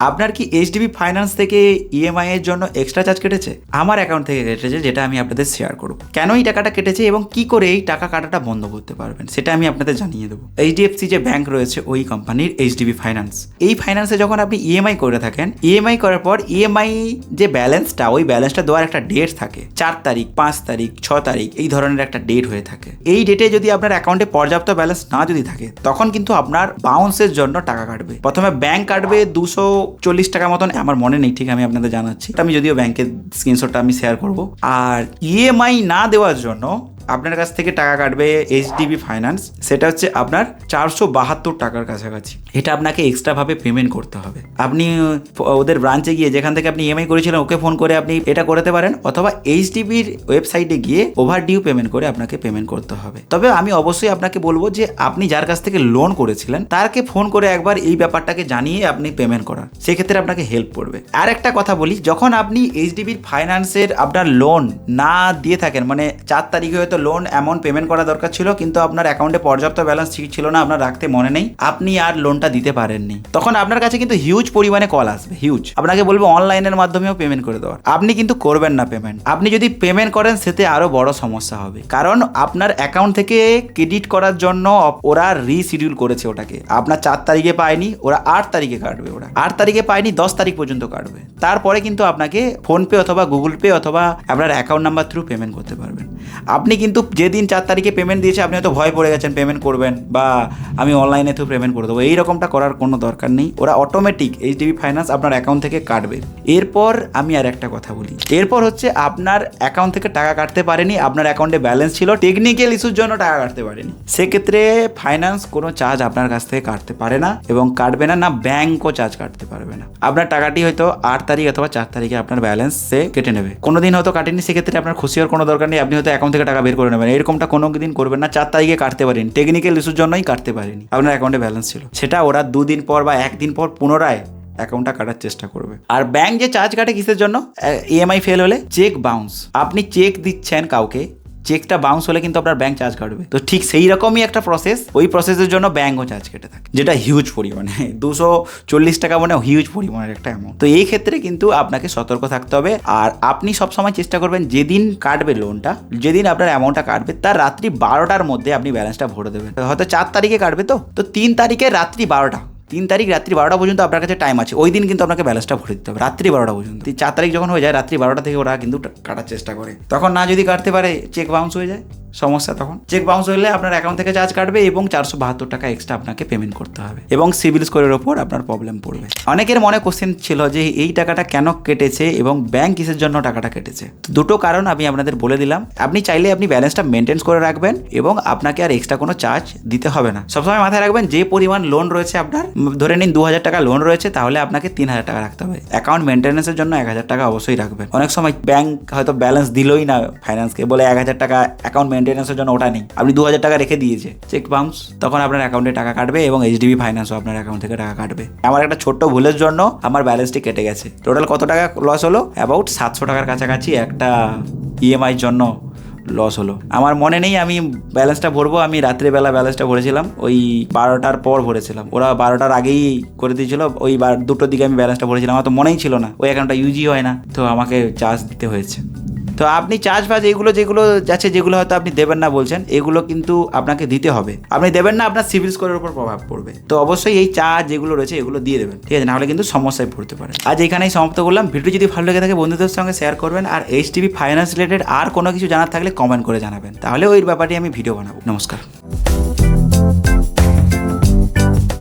আপনার কি HDB finance থেকে ইএমআই এর জন্য এক্সট্রা চার্জ কেটেছে? আমার অ্যাকাউন্ট থেকে কেটেছে, যেটা আমি আপনাদের শেয়ার করব। কেন এই টাকাটা কেটেছে এবং কি করে এই টাকা কাটাটা বন্ধ করতে পারবেন, সেটা আমি আপনাদের জানিয়ে দেবো। এইচডিএফসি যে ব্যাংক রয়েছে, ওই কোম্পানির এইচডিবি ফাইন্যান্স এই ফাইন্যান্সে যখন আপনি ইএমআই করে থাকেন ইএমআই করার পর ইএমআই যে ব্যালেন্সটা ওই ব্যালেন্সটা দেওয়ার একটা ডেট থাকে। চার তারিখ, পাঁচ তারিখ, ছ তারিখ, এই ধরনের একটা ডেট হয়ে থাকে। এই ডেটে যদি আপনার অ্যাকাউন্টে পর্যাপ্ত ব্যালেন্স না যদি থাকে, তখন কিন্তু আপনার বাউন্সের জন্য টাকা কাটবে। প্রথমে ব্যাংক কাটবে দুশো চল্লিশ টাকা মতন আমার মনে নেই, ঠিক আমি আপনাদের জানাচ্ছি। আমি যদিও ব্যাংকের স্ক্রিনশটটা আমি শেয়ার করব। আর ইএমআই না দেওয়ার জন্য আপনার কাছ থেকে টাকা কাটবে এইচডিবি ফাইন্যান্স সেটা হচ্ছে আপনার চারশো বাহাত্তর টাকার কাছাকাছি। এটা আপনাকে এক্সট্রাভাবে পেমেন্ট করতে হবে। আপনি ওদের ব্রাঞ্চে গিয়ে যেখান থেকে আপনি ইএমআই করেছিলেন, ওকে ফোন করে আপনি এটা করতে পারেন, অথবা এইচডিবির ওয়েবসাইটে গিয়ে ওভার ডিউ পেমেন্ট করে আপনাকে পেমেন্ট করতে হবে। তবে আমি অবশ্যই আপনাকে বলব যে, আপনি যার কাছ থেকে লোন করেছিলেন, তারকে ফোন করে একবার এই ব্যাপারটাকে জানিয়ে আপনি পেমেন্ট করান। সেক্ষেত্রে আপনাকে হেল্প করবে। আর একটা কথা বলি, যখন আপনি এইচডিবির ফাইন্যান্সের আপনার লোন না দিয়ে থাকেন মানে চার তারিখে হয়তো লোন অ্যামাউন্ট পেমেন্ট করা দরকার ছিল, কিন্তু আপনার অ্যাকাউন্টে পর্যাপ্ত ব্যালেন্স ঠিক ছিল না, আপনার রাখতে মনে নেই। আপনি আর লোনটা দিতে পারেননি। তখন আপনার কাছে কিন্তু হিউজ পরিমাণে কল আসবে হিউজ আপনাকে বলব অনলাইনের মাধ্যমেও পেমেন্ট করে দেওয়ার। আপনি কিন্তু করবেন না পেমেন্ট আপনি যদি পেমেন্ট করেন, সেতে আরও বড় সমস্যা হবে। কারণ আপনার অ্যাকাউন্ট থেকে ক্রেডিট করার জন্য ওরা রিশিডিউল করেছে ওটাকে। আপনার চার তারিখে পায়নি, ওরা আট তারিখে কাটবে ওরা আট তারিখে পায়নি, দশ তারিখ পর্যন্ত কাটবে। তারপরে কিন্তু আপনাকে ফোনপে অথবা গুগল পে অথবা আপনার অ্যাকাউন্ট নাম্বার থ্রু পেমেন্ট করতে পারবেন। আপনি কিন্তু যেদিন চার তারিখে পেমেন্ট দিয়েছে, আপনি হয়তো ভয় পড়ে গেছেন পেমেন্ট করবেন বা আমি অনলাইনে থ্রু পেমেন্ট করে দেবো। এইরকমটা করার কোনো দরকার নেই। ওরা অটোমেটিক এইচডিবি ফাইন্যান্স আপনার অ্যাকাউন্ট থেকে কাটবে। এরপর আমি আর একটা কথা বলি। এরপর হচ্ছে আপনার অ্যাকাউন্ট থেকে টাকা কাটতে পারেনি, আপনার অ্যাকাউন্টে ব্যালেন্স ছিল টেকনিক্যাল ইস্যুর জন্য টাকা কাটতে পারেনি। সেক্ষেত্রে ফাইন্যান্স কোনো চার্জ আপনার কাছ থেকে কাটতে পারে না এবং কাটবে না না ব্যাংকও চার্জ কাটতে পারবে না। আপনার টাকাটি হয়তো আট তারিখ অথবা চার তারিখে আপনার ব্যালেন্স সে কেটে নেবে। কোনো দিন হয়তো কাটেনি, সেক্ষেত্রে আপনার খুশি হওয়ার কোনো দরকার নেই। আপনি হয়তো অ্যাকাউন্ট থেকে টাকা বের করে নেবেন। এরকমটা কোনো দিন করবেন না। চার তারিখে কাটতে পারেন। টেকনিক্যাল ইস্যুর জন্যই কাটতে পারেনি। আপনার অ্যাকাউন্টে ব্যালেন্স ছিল। সেটা ওরা দুদিন পর বা একদিন পর পুনরায় অ্যাকাউন্টটা কাটার চেষ্টা করবে। আর ব্যাংক যে চার্জ কাটে কিসের জন্য? ইএমআই ফেল হলে চেক বাউন্স আপনি চেক দিচ্ছেন কাউকে চেকটা বাউন্স হলে কিন্তু আপনার ব্যাংক চার্জ কাটবে। তো ঠিক সেই রকমই একটা প্রসেস ওই প্রসেসের জন্য ব্যাংকও চার্জ কেটে থাকে, যেটা হিউজ পরিমাণে, দুশো চল্লিশ টাকা মানে হিউজ পরিমাণের একটা অ্যামাউন্ট তো এই ক্ষেত্রে কিন্তু আপনাকে সতর্ক থাকতে হবে, আর আপনি সবসময় চেষ্টা করবেন যেদিন কাটবে লোনটা যেদিন আপনার অ্যামাউন্টটা কাটবে, তার রাত্রি বারোটার মধ্যে আপনি ব্যালেন্সটা ভরে দেবেন। হয়তো চার তারিখে কাটবে তো? তো তিন তারিখে রাত্রি বারোটা। তিন তারিখ রাত্রি বারোটা পর্যন্ত আপনার কাছে টাইম আছে। ওই দিন কিন্তু আপনাকে ব্যালেন্সটা ভরে দিতে হবে, রাত্রি বারোটা পর্যন্ত। চার তারিখ যখন হয়ে যায়, রাত্রি বারোটা থেকে ওরা কিন্তু কাটার চেষ্টা করে। তখন না যদি কাটতে পারে চেক বাউন্স হয়ে যায়। সমস্যা তখন। চেক বাউন্স হলে আপনার অ্যাকাউন্ট থেকে চার্জ কাটবে এবং চারশো বাহাত্তর টাকা এক্সট্রা আপনাকে পেমেন্ট করতে হবে। এবং সিভিল স্কোরের ওপর আপনার প্রবলেম পড়বে। অনেকের মনে কোশ্চেন ছিল যে এই টাকাটা কেন কেটেছে এবং ব্যাংক কিসের জন্য টাকাটা কেটেছে? দুটো কারণ আমি আপনাদের বলে দিলাম। আপনি চাইলে আপনি ব্যালেন্সটা মেনটেন করে রাখবেন এবং আপনাকে আর এক্সট্রা কোনো চার্জ দিতে হবে না। সবসময় মাথায় রাখবেন, যে পরিমাণ লোন রয়েছে আপনার, ধরে নিন দু হাজার টাকা লোন রয়েছে, তাহলে আপনাকে তিন হাজার টাকা রাখতে হবে। অ্যাকাউন্ট মেনটেন্যান্সের জন্য এক হাজার টাকা অবশ্যই রাখবেন। অনেক সময় ব্যাংক হয়তো ব্যালেন্স দিলই না ফাইন্যান্সকে বলে এক হাজার টাকা অ্যাকাউন্ট মেনটেন্যান্সের জন্য ওটা নেই। আপনি দু হাজার টাকা রেখে দিয়েছে। চেক বাউন্স তখন আপনার অ্যাকাউন্টে টাকা কাটবে এবং এইচডিবি ফাইন্যান্সও আপনার অ্যাকাউন্ট থেকে টাকা কাটবে। আমার একটা ছোট্ট ভুলের জন্য আমার ব্যালেন্সটি কেটে গেছে। টোটাল কত টাকা লস হলো? অ্যাবাউট সাতশো টাকার কাছাকাছি একটা ইএমআই জন্য লস হলো। আমার মনে নেই আমি ব্যালেন্সটা ভরবো, আমি রাত্রেবেলা ব্যালেন্সটা ভরেছিলাম। ওই বারোটার পর ভরেছিলাম। ওরা বারোটার আগেই করে দিয়েছিল, ওই দুটোর দিকে আমি ব্যালেন্সটা ভরেছিলাম। আমার তো মনেই ছিল না, ওই অ্যাকাউন্টটা ইউজি হয় না। তো আমাকে চার্জ দিতে হয়েছে। তো আপনি চার্জ ফাজ এগুলো যেগুলো যাচ্ছে, যেগুলো হয়তো আপনি দেবেন না বলছেন, এগুলো কিন্তু আপনাকে দিতে হবে। আপনি দেবেন না, আপনার সিভিল স্কোরের উপর প্রভাব পড়বে। তো অবশ্যই এই চার্জ যেগুলো রয়েছে, এগুলো দিয়ে দেবেন, ঠিক আছে? নাহলে কিন্তু সমস্যায় পড়তে পারে। আজ এখানেই সমাপ্ত করলাম। ভিডিও যদি ভালো লেগে থাকে, বন্ধুদের সঙ্গে শেয়ার করবেন। আর এইচ টিভি ফাইন্যান্স রিলেটেড আর কোনো কিছু জানার থাকলে কমেন্ট করে জানাবেন। তাহলে ওই ব্যাপারে আমি ভিডিও বানাবো। নমস্কার।